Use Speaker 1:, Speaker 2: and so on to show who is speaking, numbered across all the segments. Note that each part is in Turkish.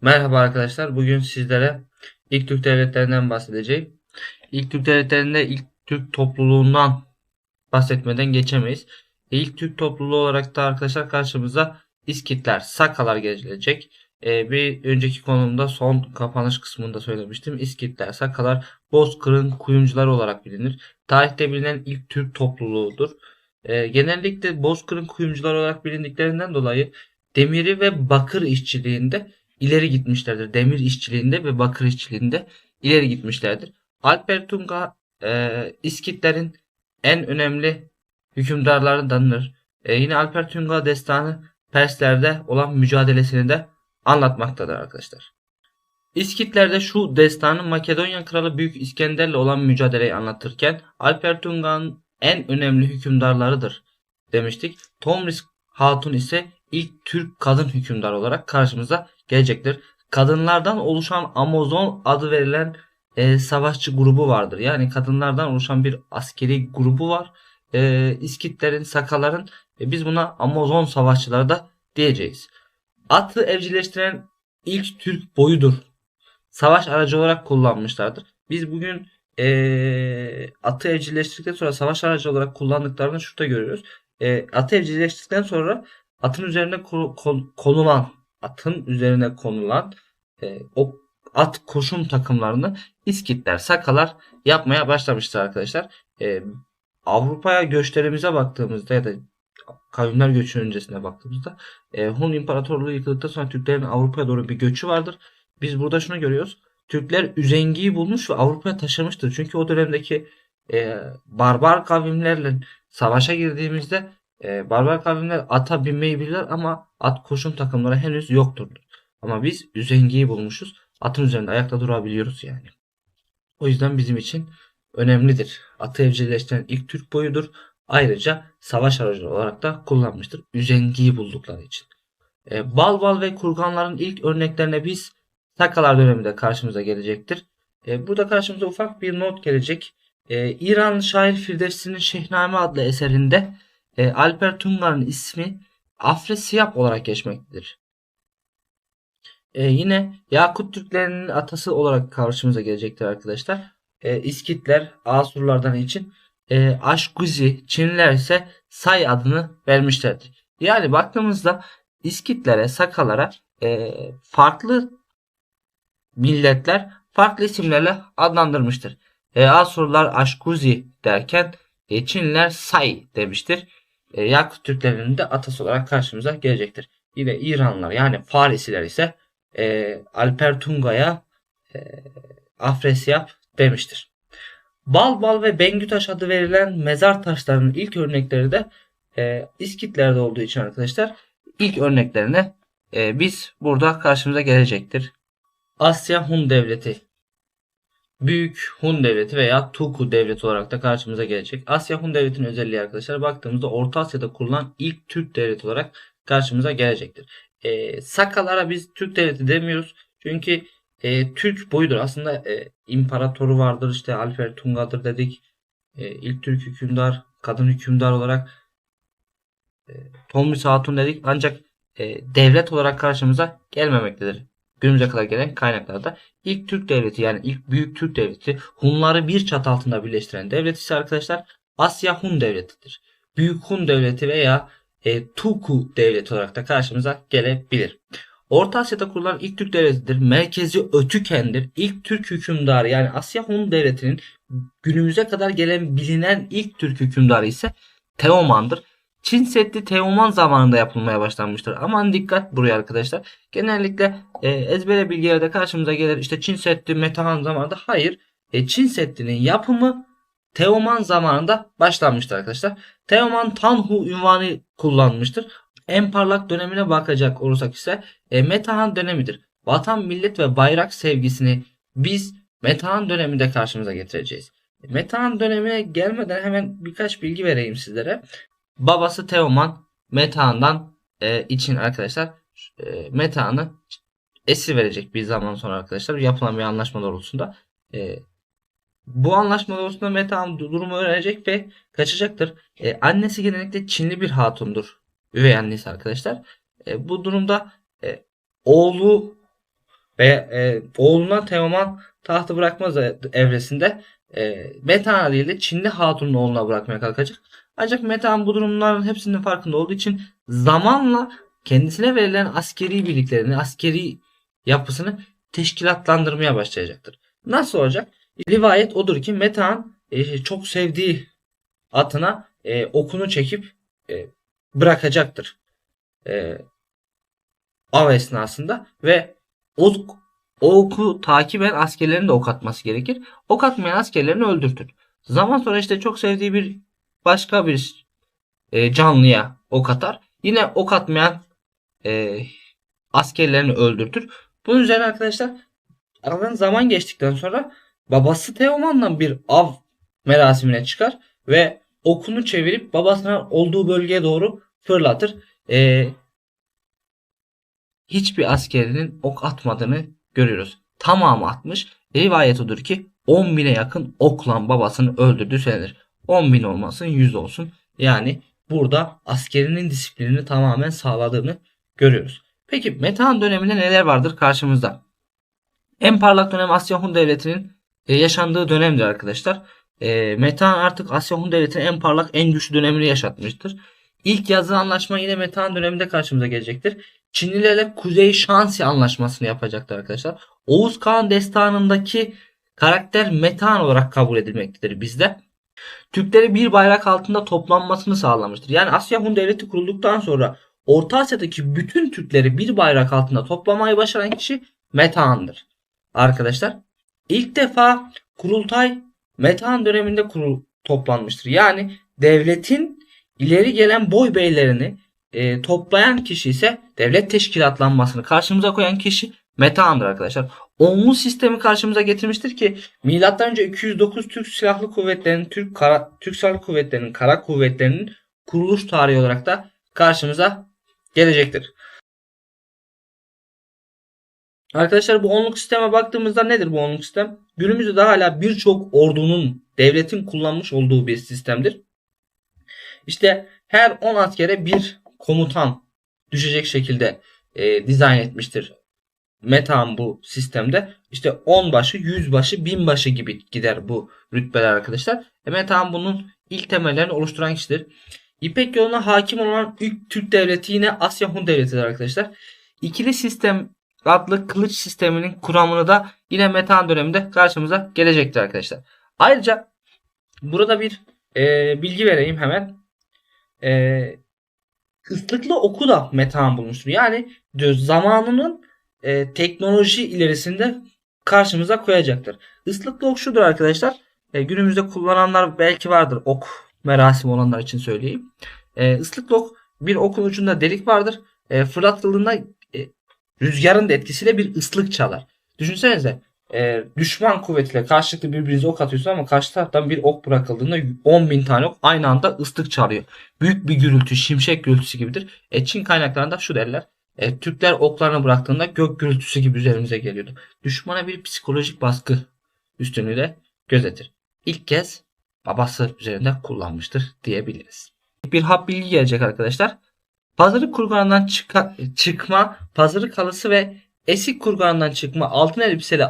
Speaker 1: Merhaba arkadaşlar. Bugün sizlere ilk Türk devletlerinden bahsedeceğim. İlk Türk devletlerinde ilk Türk topluluğundan bahsetmeden geçemeyiz. İlk Türk topluluğu olarak da arkadaşlar karşımıza İskitler, Sakalar gelecek. Ee, bir önceki konumda son kapanış kısmında söylemiştim. İskitler, Sakalar, Bozkır'ın kuyumcuları olarak bilinir. Tarihte bilinen ilk Türk topluluğudur. Ee, genellikle Bozkır'ın kuyumcuları olarak bilindiklerinden dolayı demiri ve bakır işçiliğinde ileri gitmişlerdir. Demir işçiliğinde ve bakır işçiliğinde ileri gitmişlerdir. Alper Tunga e, İskitlerin en önemli hükümdarlarındandır. E, yine Alper Tunga destanı Perslerde olan mücadelesini de anlatmaktadır arkadaşlar. İskitlerde şu destanı Makedonya kralı Büyük İskender'le olan mücadeleyi anlatırken Alper Tunga'nın en önemli hükümdarlarıdır demiştik. Tomris Hatun ise ilk Türk kadın hükümdar olarak karşımıza gelecektir. Kadınlardan oluşan Amazon adı verilen e, savaşçı grubu vardır. Yani kadınlardan oluşan bir askeri grubu var. E, İskitlerin, Sakaların e, biz buna Amazon savaşçıları da diyeceğiz. Atı evcilleştiren ilk Türk boyudur. Savaş aracı olarak kullanmışlardır. Biz bugün e, atı evcilleştirdikten sonra savaş aracı olarak kullandıklarını şurada görüyoruz. E, atı evcilleştirdikten sonra atın üzerine ko- ko- konulan atın üzerine konulan e, o at koşum takımlarını İskitler, Sakalar yapmaya başlamıştır arkadaşlar. E, Avrupa'ya göçlerimize baktığımızda ya da kavimler göçü öncesine baktığımızda e, Hun İmparatorluğu yıkıldıktan sonra Türklerin Avrupa'ya doğru bir göçü vardır. Biz burada şunu görüyoruz. Türkler üzengiyi bulmuş ve Avrupa'ya taşımıştır. Çünkü o dönemdeki e, barbar kavimlerle savaşa girdiğimizde e, barbar kavimler ata binmeyi bilirler ama at koşum takımları henüz yoktur. Ama biz üzengiyi bulmuşuz. Atın üzerinde ayakta durabiliyoruz yani. O yüzden bizim için önemlidir. Atı evcilleştiren ilk Türk boyudur. Ayrıca savaş aracı olarak da kullanmıştır. Üzengiyi buldukları için. E, Balbal ve kurganların ilk örneklerine biz Sakalar döneminde karşımıza gelecektir. E, burada karşımıza ufak bir not gelecek. E, İran şair Firdevsi'nin Şehname adlı eserinde e, Alper Tungar'ın ismi Afresiyap olarak geçmektedir. E, yine Yakut Türklerinin atası olarak karşımıza gelecektir arkadaşlar. E, İskitler Asurlardan için e, Aşguzi, Çinliler ise Say adını vermişlerdir. Yani baktığımızda İskitlere, Sakalara e, farklı milletler farklı isimlerle adlandırmıştır. E, Asurlar Aşkuzi derken e, Çinliler Say demiştir. E, Yakut Türklerinin de atası olarak karşımıza gelecektir. Yine İranlılar yani Farisiler ise e, Alper Tunga'ya e, Afresyap demiştir. Balbal ve Bengütaş adı verilen mezar taşlarının ilk örnekleri de e, İskitlerde olduğu için arkadaşlar ilk örneklerine e, biz burada karşımıza gelecektir. Asya Hun Devleti Büyük Hun Devleti veya Tuku Devleti olarak da karşımıza gelecek. Asya Hun Devleti'nin özelliği arkadaşlar baktığımızda Orta Asya'da kurulan ilk Türk devleti olarak karşımıza gelecektir. E, Sakalara biz Türk devleti demiyoruz. Çünkü e, Türk boyudur. Aslında e, imparatoru vardır. işte Alper Tunga'dır dedik. E, ilk Türk hükümdar, kadın hükümdar olarak e, Tomris Hatun dedik. Ancak e, devlet olarak karşımıza gelmemektedir. Günümüze kadar gelen kaynaklarda ilk Türk devleti yani ilk büyük Türk devleti Hunları bir çatı altında birleştiren devlet ise arkadaşlar Asya Hun devletidir. Büyük Hun devleti veya e, Tuku devleti olarak da karşımıza gelebilir. Orta Asya'da kurulan ilk Türk devletidir. Merkezi Ötüken'dir. İlk Türk hükümdarı yani Asya Hun devletinin günümüze kadar gelen bilinen ilk Türk hükümdarı ise Teoman'dır. Çin Seddi Teoman zamanında yapılmaya başlanmıştır. Aman dikkat buraya arkadaşlar. Genellikle e, ezbere bilgilerde karşımıza gelir. İşte Çin Seddi Metehan zamanında. Hayır. E, Çin Seddi'nin yapımı Teoman zamanında başlanmıştır arkadaşlar. Teoman Tanhu ünvanı kullanmıştır. En parlak dönemine bakacak olursak ise e, Metehan dönemidir. Vatan, millet ve bayrak sevgisini biz Metehan döneminde karşımıza getireceğiz. Metehan dönemine gelmeden hemen birkaç bilgi vereyim sizlere. Babası Teoman Metehan'dan e, için arkadaşlar e, Metehan'ı esir verecek bir zaman sonra arkadaşlar yapılan bir anlaşma doğrultusunda. E, bu anlaşma doğrultusunda Metehan durumu öğrenecek ve kaçacaktır. E, annesi genellikle Çinli bir hatundur. Üvey annesi arkadaşlar. E, bu durumda e, oğlu ve e, oğluna Teoman tahtı bırakmaz evresinde e, Metehan'a değil de Çinli Hatun'un oğluna bırakmaya kalkacak. Ancak Metehan bu durumların hepsinin farkında olduğu için zamanla kendisine verilen askeri birliklerini, askeri yapısını teşkilatlandırmaya başlayacaktır. Nasıl olacak? Rivayet odur ki Metehan e, çok sevdiği atına e, okunu çekip e, bırakacaktır. E, av esnasında ve ok, o oku takip eden askerlerin de ok atması gerekir. Ok atmayan askerlerini öldürtür. Zaman sonra işte çok sevdiği bir başka bir e, canlıya ok atar. Yine ok atmayan e, askerlerini öldürtür. Bunun üzerine arkadaşlar aradan zaman geçtikten sonra babası Teoman'la bir av merasimine çıkar ve okunu çevirip babasının olduğu bölgeye doğru fırlatır. E, hiçbir askerinin ok atmadığını görüyoruz. Tamamı atmış. Rivayet odur ki 10 bine yakın oklan babasını öldürdü söylenir. 10 bin olmasın 100 olsun. Yani burada askerinin disiplinini tamamen sağladığını görüyoruz. Peki Metehan döneminde neler vardır karşımızda? En parlak dönem Asya Hun Devleti'nin e, yaşandığı dönemdir arkadaşlar. E, Metehan artık Asya Hun Devleti'nin en parlak en güçlü dönemini yaşatmıştır. İlk yazılı anlaşma yine Metehan döneminde karşımıza gelecektir. Çinlilerle Kuzey Şansi anlaşmasını yapacaktır arkadaşlar. Oğuz Kağan destanındaki karakter Metehan olarak kabul edilmektedir bizde. Türkleri bir bayrak altında toplanmasını sağlamıştır. Yani Asya Hun Devleti kurulduktan sonra Orta Asya'daki bütün Türkleri bir bayrak altında toplamayı başaran kişi Metehan'dır. Arkadaşlar ilk defa kurultay Metehan döneminde kurul toplanmıştır. Yani devletin ileri gelen boy beylerini e, toplayan kişi ise devlet teşkilatlanmasını karşımıza koyan kişi Metehan'dır arkadaşlar. Onlu sistemi karşımıza getirmiştir ki milattan önce 209 Türk Silahlı Kuvvetleri'nin Türk Kara, Türk Silahlı Kuvvetleri'nin Kara Kuvvetleri'nin kuruluş tarihi olarak da karşımıza gelecektir. Arkadaşlar bu onluk sisteme baktığımızda nedir bu onluk sistem? Günümüzde de hala birçok ordunun, devletin kullanmış olduğu bir sistemdir. İşte her 10 askere bir komutan düşecek şekilde e, dizayn etmiştir. Metan bu sistemde. İşte 10 başı, 100 başı, 1000 başı gibi gider bu rütbeler arkadaşlar. E, Metan bunun ilk temellerini oluşturan kişidir. İpek yoluna hakim olan ilk Türk devleti yine Asya Hun devletidir arkadaşlar. İkili sistem adlı kılıç sisteminin kuramını da yine Metehan döneminde karşımıza gelecektir arkadaşlar. Ayrıca burada bir e, bilgi vereyim hemen. E, ıslıklı oku da Metehan bulmuştur. Yani zamanının e, teknoloji ilerisinde karşımıza koyacaktır. Islıklı ok şudur arkadaşlar. E, günümüzde kullananlar belki vardır ok merasim olanlar için söyleyeyim. E, ıslıklı ok bir okun ucunda delik vardır. E, fırlatıldığında e, rüzgarın da etkisiyle bir ıslık çalar. Düşünsenize e, düşman kuvvetiyle karşılıklı birbirinize ok atıyorsun ama karşı taraftan bir ok bırakıldığında 10 bin tane ok aynı anda ıslık çalıyor. Büyük bir gürültü, şimşek gürültüsü gibidir. E, Çin kaynaklarında şu derler. E, Türkler oklarını bıraktığında gök gürültüsü gibi üzerimize geliyordu. Düşmana bir psikolojik baskı üstünlüğü de gözetir. İlk kez babası üzerinde kullanmıştır diyebiliriz. Bir hap bilgi gelecek arkadaşlar. Pazarı kurganından çıka, çıkma, pazarı kalısı ve esik kurganından çıkma altın elbiseli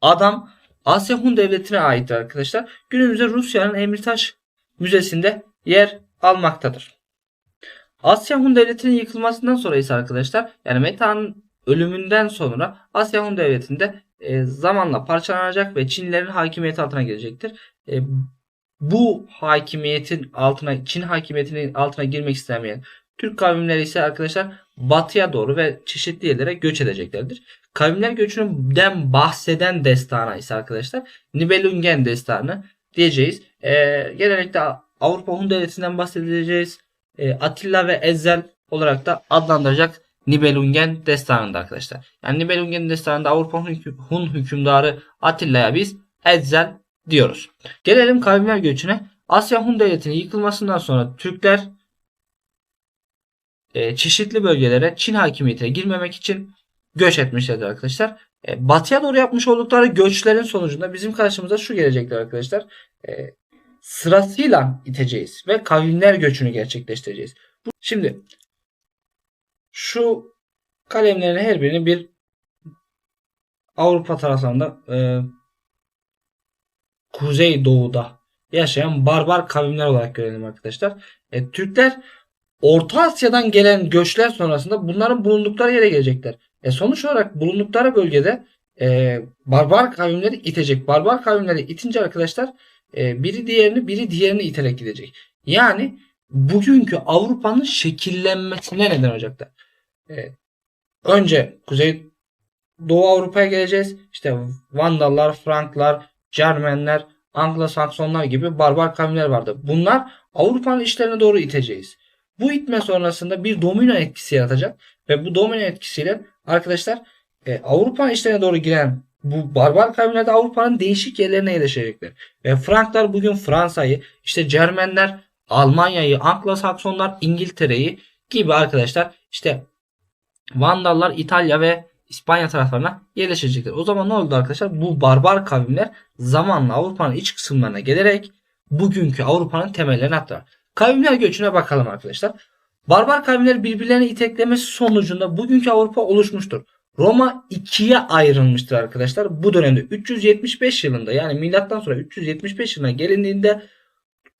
Speaker 1: adam Asya Hun Devleti'ne aittir arkadaşlar. Günümüzde Rusya'nın Emirtaş Müzesi'nde yer almaktadır. Asya Hun Devleti'nin yıkılmasından sonra ise arkadaşlar yani Meta'nın ölümünden sonra Asya Hun Devleti'nde e, zamanla parçalanacak ve Çinlilerin hakimiyeti altına gelecektir. E, bu hakimiyetin altına Çin hakimiyetinin altına girmek istemeyen Türk kavimleri ise arkadaşlar batıya doğru ve çeşitli yerlere göç edeceklerdir. Kavimler göçünden bahseden destana ise arkadaşlar Nibelungen destanı diyeceğiz. E, genellikle Avrupa Hun Devleti'nden bahsedeceğiz. E, Atilla ve Ezzel olarak da adlandıracak Nibelungen destanında arkadaşlar. Yani Nibelungen destanında Avrupa Hun hükümdarı Atilla'ya biz Ezzel diyoruz. Gelelim kavimler göçüne. Asya Hun Devleti'nin yıkılmasından sonra Türkler e, çeşitli bölgelere Çin hakimiyetine girmemek için göç etmişlerdir arkadaşlar. E, batıya doğru yapmış oldukları göçlerin sonucunda bizim karşımıza şu gelecektir arkadaşlar. E, sırasıyla iteceğiz ve kavimler göçünü gerçekleştireceğiz. Şimdi şu kalemlerin her birini bir Avrupa taraflarında e, Kuzey Doğu'da yaşayan barbar kavimler olarak görelim arkadaşlar. E, Türkler Orta Asya'dan gelen göçler sonrasında bunların bulundukları yere gelecekler. E, sonuç olarak bulundukları bölgede e, barbar kavimleri itecek. Barbar kavimleri itince arkadaşlar e, biri diğerini biri diğerini iterek gidecek. Yani bugünkü Avrupa'nın şekillenmesine neden olacaklar. E, önce Kuzey Doğu Avrupa'ya geleceğiz. İşte Vandallar, Franklar, Cermenler, Anglo-Saksonlar gibi barbar kavimler vardı. Bunlar Avrupa'nın işlerine doğru iteceğiz. Bu itme sonrasında bir domino etkisi yaratacak ve bu domino etkisiyle arkadaşlar e, Avrupa işlerine doğru giren bu barbar kavimler de Avrupa'nın değişik yerlerine yerleşecekler. Ve Franklar bugün Fransa'yı, işte Cermenler Almanya'yı, Anglo-Saksonlar İngiltere'yi gibi arkadaşlar işte Vandallar İtalya ve İspanya taraflarına yerleşecekler. O zaman ne oldu arkadaşlar? Bu barbar kavimler zamanla Avrupa'nın iç kısımlarına gelerek bugünkü Avrupa'nın temellerini attılar. Kavimler göçüne bakalım arkadaşlar. Barbar kavimler birbirlerini iteklemesi sonucunda bugünkü Avrupa oluşmuştur. Roma ikiye ayrılmıştır arkadaşlar. Bu dönemde 375 yılında yani milattan sonra 375 yılına gelindiğinde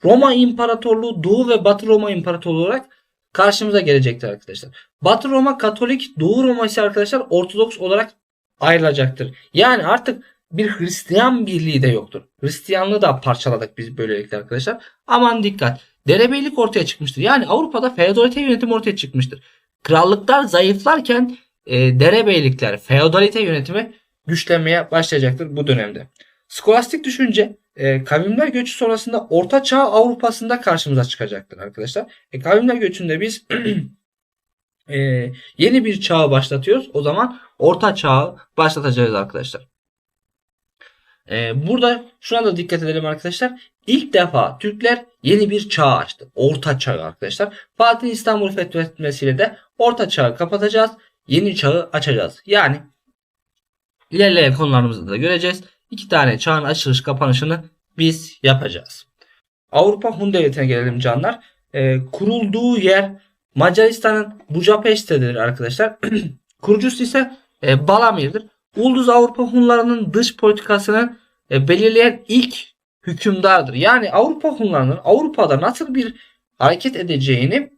Speaker 1: Roma İmparatorluğu Doğu ve Batı Roma İmparatorluğu olarak karşımıza gelecektir arkadaşlar. Batı Roma Katolik, Doğu Roma ise arkadaşlar Ortodoks olarak ayrılacaktır. Yani artık bir Hristiyan birliği de yoktur. Hristiyanlığı da parçaladık biz böylelikle arkadaşlar. Aman dikkat. Derebeylik ortaya çıkmıştır. Yani Avrupa'da feodalite yönetim ortaya çıkmıştır. Krallıklar zayıflarken e, derebeylikler, feodalite yönetimi güçlenmeye başlayacaktır bu dönemde. Skolastik düşünce e, kavimler göçü sonrasında Orta Çağ Avrupa'sında karşımıza çıkacaktır arkadaşlar. E, kavimler göçünde biz e, yeni bir çağı başlatıyoruz. O zaman Orta Çağ'ı başlatacağız arkadaşlar. E, burada şuna da dikkat edelim arkadaşlar. İlk defa Türkler yeni bir çağ açtı. Orta Çağ arkadaşlar. Fatih İstanbul fethetmesiyle de Orta Çağ'ı kapatacağız. Yeni çağı açacağız. Yani ilerleyen konularımızda da göreceğiz. İki tane çağın açılış kapanışını biz yapacağız. Avrupa Hun Devleti'ne gelelim canlar. E, kurulduğu yer Macaristan'ın Bucapeşte'dir arkadaşlar. Kurucusu ise e, Balamir'dir. Ulduz Avrupa Hunlarının dış politikasını e, belirleyen ilk hükümdardır. Yani Avrupa Hunlarının Avrupa'da nasıl bir hareket edeceğini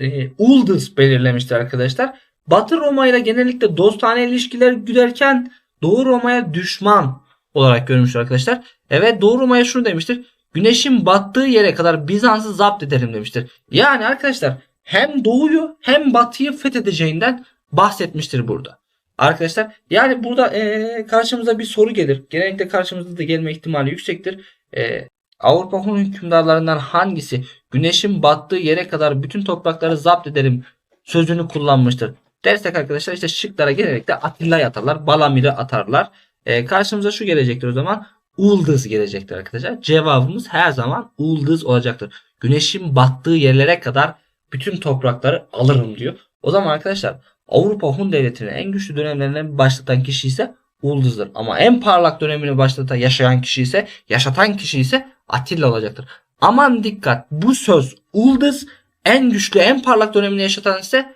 Speaker 1: e, Ulduz belirlemiştir arkadaşlar. Batı Roma ile genellikle dostane ilişkiler güderken Doğu Roma'ya düşman olarak görmüştür arkadaşlar. Evet Doğu Roma'ya şunu demiştir. Güneşin battığı yere kadar Bizans'ı zapt ederim demiştir. Yani arkadaşlar hem doğuyu hem batıyı fethedeceğinden bahsetmiştir burada. Arkadaşlar yani burada e, karşımıza bir soru gelir. Genellikle karşımıza da gelme ihtimali yüksektir. E, Avrupa Hun hükümdarlarından hangisi güneşin battığı yere kadar bütün toprakları zapt ederim sözünü kullanmıştır? Dersek arkadaşlar işte şıklara genellikle Atilla'yı atarlar. Balamir'i atarlar. E, karşımıza şu gelecektir o zaman. Uldız gelecektir arkadaşlar. Cevabımız her zaman Uldız olacaktır. Güneşin battığı yerlere kadar bütün toprakları alırım diyor. O zaman arkadaşlar Avrupa Hun Devleti'nin en güçlü dönemlerinden başlatan kişi ise Uldız'dır. Ama en parlak dönemini başlatan yaşayan kişi ise yaşatan kişi ise Atilla olacaktır. Aman dikkat bu söz Uldız en güçlü en parlak dönemini yaşatan ise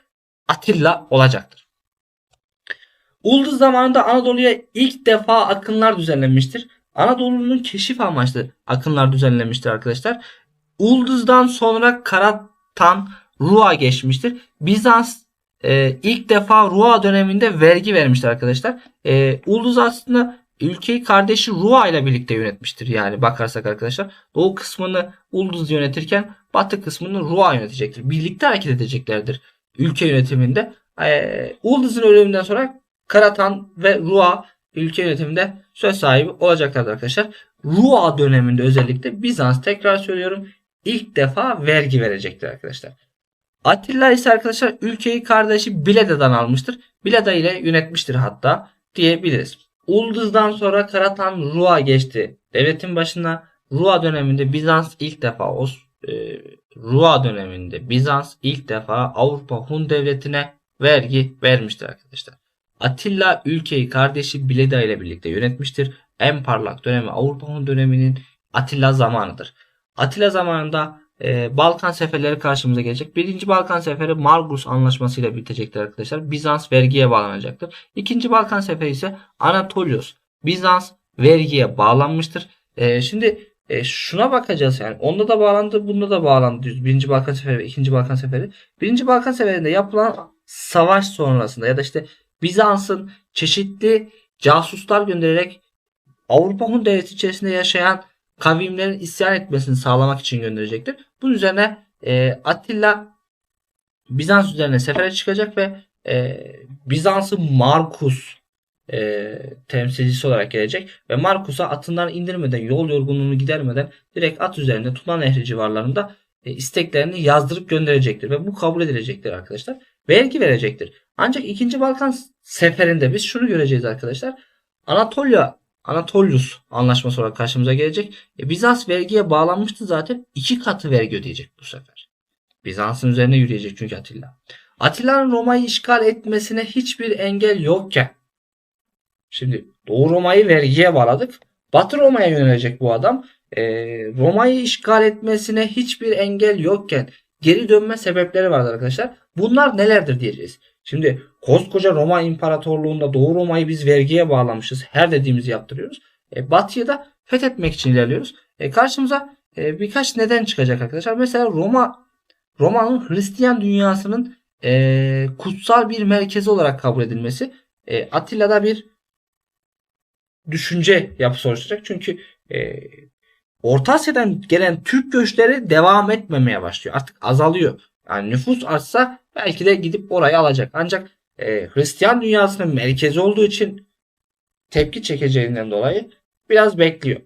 Speaker 1: Atilla olacaktır. Ulduz zamanında Anadolu'ya ilk defa akınlar düzenlenmiştir. Anadolu'nun keşif amaçlı akınlar düzenlenmiştir arkadaşlar. Ulduz'dan sonra Karatan Rua geçmiştir. Bizans e, ilk defa Rua döneminde vergi vermiştir arkadaşlar. E, Ulduz aslında ülkeyi kardeşi Rua ile birlikte yönetmiştir. Yani bakarsak arkadaşlar doğu kısmını Ulduz yönetirken batı kısmını Rua yönetecektir. Birlikte hareket edeceklerdir ülke yönetiminde. E, Ulduz'un ölümünden sonra Karatan ve Rua ülke yönetiminde söz sahibi olacaklardır arkadaşlar. Rua döneminde özellikle Bizans tekrar söylüyorum ilk defa vergi verecektir arkadaşlar. Atilla ise arkadaşlar ülkeyi kardeşi Bileda'dan almıştır. Bileda ile yönetmiştir hatta diyebiliriz. Ulduz'dan sonra Karatan Rua geçti. Devletin başına Rua döneminde Bizans ilk defa o e, Rua döneminde Bizans ilk defa Avrupa Hun devletine vergi vermiştir arkadaşlar. Atilla ülkeyi kardeşi Bileda ile birlikte yönetmiştir. En parlak dönemi Avrupa Hun döneminin Atilla zamanıdır. Atilla zamanında e, Balkan seferleri karşımıza gelecek. Birinci Balkan seferi Margus anlaşmasıyla bitecektir arkadaşlar. Bizans vergiye bağlanacaktır. İkinci Balkan seferi ise Anatolios. Bizans vergiye bağlanmıştır. E, şimdi e, şuna bakacağız yani. Onda da bağlandı, bunda da bağlandı. Birinci Balkan Seferi ve ikinci Balkan Seferi. Birinci Balkan Seferi'nde yapılan savaş sonrasında ya da işte Bizans'ın çeşitli casuslar göndererek Avrupa Hun Devleti içerisinde yaşayan kavimlerin isyan etmesini sağlamak için gönderecektir. Bunun üzerine e, Attila Bizans üzerine sefere çıkacak ve e, Bizans'ı Markus e, temsilcisi olarak gelecek ve Markus'a atından indirmeden yol yorgunluğunu gidermeden direkt at üzerinde Tuna Nehri civarlarında e, isteklerini yazdırıp gönderecektir ve bu kabul edilecektir arkadaşlar. Vergi verecektir. Ancak 2. Balkan seferinde biz şunu göreceğiz arkadaşlar. Anatolia Anatolius anlaşması olarak karşımıza gelecek. E, Bizans vergiye bağlanmıştı zaten. iki katı vergi ödeyecek bu sefer. Bizans'ın üzerine yürüyecek çünkü Atilla. Atilla'nın Roma'yı işgal etmesine hiçbir engel yokken Şimdi Doğu Roma'yı vergiye bağladık. Batı Roma'ya yönelecek bu adam. Ee, Roma'yı işgal etmesine hiçbir engel yokken geri dönme sebepleri vardır arkadaşlar. Bunlar nelerdir diyeceğiz. Şimdi koskoca Roma İmparatorluğu'nda Doğu Roma'yı biz vergiye bağlamışız. Her dediğimizi yaptırıyoruz. E, Batı'yı da fethetmek için ilerliyoruz. E, karşımıza e, birkaç neden çıkacak arkadaşlar. Mesela Roma Roma'nın Hristiyan dünyasının e, kutsal bir merkezi olarak kabul edilmesi. E, Atilla'da bir düşünce yapısı oluşturacak. Çünkü e, Orta Asya'dan gelen Türk göçleri devam etmemeye başlıyor. Artık azalıyor. Yani nüfus artsa belki de gidip orayı alacak. Ancak e, Hristiyan dünyasının merkezi olduğu için tepki çekeceğinden dolayı biraz bekliyor.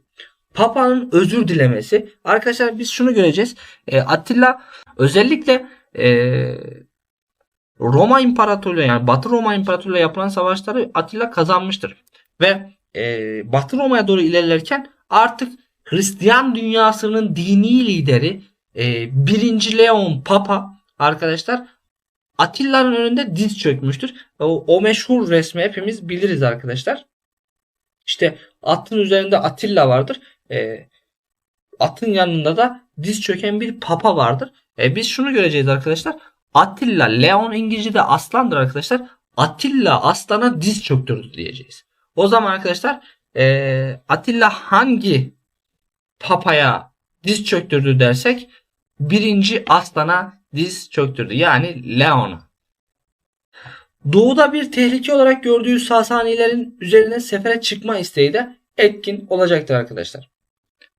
Speaker 1: Papa'nın özür dilemesi. Arkadaşlar biz şunu göreceğiz. E, Attila özellikle e, Roma İmparatorluğu yani Batı Roma İmparatorluğu yapılan savaşları Attila kazanmıştır. Ve e, Batı Roma'ya doğru ilerlerken artık Hristiyan dünyasının dini lideri e, 1. Leon Papa arkadaşlar Atilla'nın önünde diz çökmüştür. O, o meşhur resmi hepimiz biliriz arkadaşlar. İşte atın üzerinde Atilla vardır. E, atın yanında da diz çöken bir papa vardır. E, biz şunu göreceğiz arkadaşlar. Attila, Leon İngilizce'de aslandır arkadaşlar. Attila aslana diz çöktürdü diyeceğiz. O zaman arkadaşlar e, Atilla hangi papaya diz çöktürdü dersek birinci aslana diz çöktürdü. Yani Leon'a. Doğuda bir tehlike olarak gördüğü Sasanilerin üzerine sefere çıkma isteği de etkin olacaktır arkadaşlar.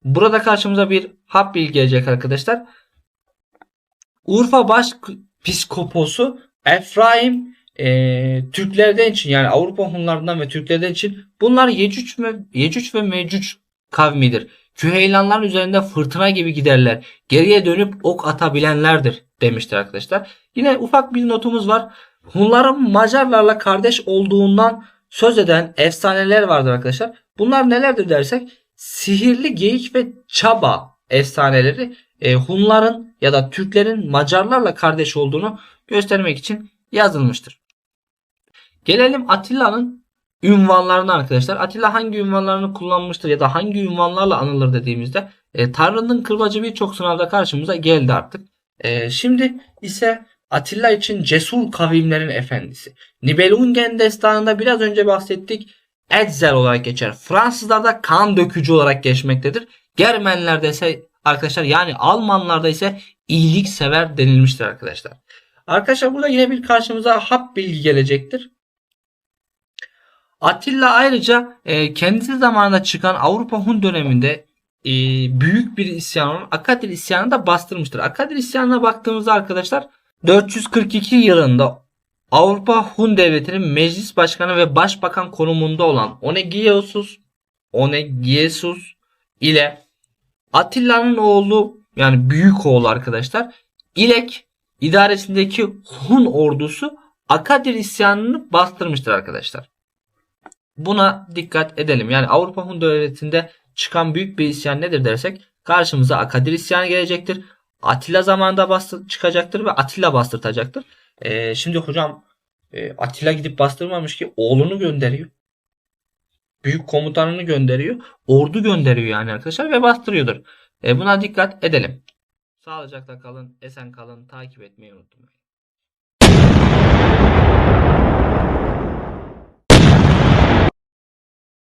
Speaker 1: Burada karşımıza bir hap bilgi gelecek arkadaşlar. Urfa baş psikoposu Efraim e, Türklerden için yani Avrupa Hunlarından ve Türklerden için bunlar Yecüc ve, Yecüc ve Mecüc kavmidir. Küheylanlar üzerinde fırtına gibi giderler. Geriye dönüp ok atabilenlerdir demiştir arkadaşlar. Yine ufak bir notumuz var. Hunların Macarlarla kardeş olduğundan söz eden efsaneler vardır arkadaşlar. Bunlar nelerdir dersek sihirli geyik ve çaba efsaneleri e, Hunların ya da Türklerin Macarlarla kardeş olduğunu göstermek için yazılmıştır. Gelelim Atilla'nın ünvanlarına arkadaşlar. Atilla hangi ünvanlarını kullanmıştır ya da hangi ünvanlarla anılır dediğimizde e, Tanrı'nın kırbacı birçok sınavda karşımıza geldi artık. E, şimdi ise Atilla için cesur kavimlerin efendisi. Nibelungen destanında biraz önce bahsettik. Etzel olarak geçer. Fransızlarda kan dökücü olarak geçmektedir. Germenlerde ise arkadaşlar yani Almanlarda ise iyilik sever denilmiştir arkadaşlar. Arkadaşlar burada yine bir karşımıza hap bilgi gelecektir. Atilla ayrıca e, kendisi zamanında çıkan Avrupa Hun döneminde e, büyük bir isyan olan Akadir isyanını da bastırmıştır. Akadir isyanına baktığımızda arkadaşlar 442 yılında Avrupa Hun Devleti'nin meclis başkanı ve başbakan konumunda olan Onegiesus Onegiesus ile Atilla'nın oğlu yani büyük oğlu arkadaşlar İlek idaresindeki Hun ordusu Akadir isyanını bastırmıştır arkadaşlar. Buna dikkat edelim. Yani Avrupa Hun Devleti'nde çıkan büyük bir isyan nedir dersek karşımıza Akadir isyanı gelecektir. Atilla zamanında bastır, çıkacaktır ve Atilla bastırtacaktır. Ee, şimdi hocam e, Atilla gidip bastırmamış ki oğlunu gönderiyor. Büyük komutanını gönderiyor. Ordu gönderiyor yani arkadaşlar ve bastırıyordur. E, buna dikkat edelim. Sağlıcakla kalın, esen kalın, takip etmeyi unutmayın.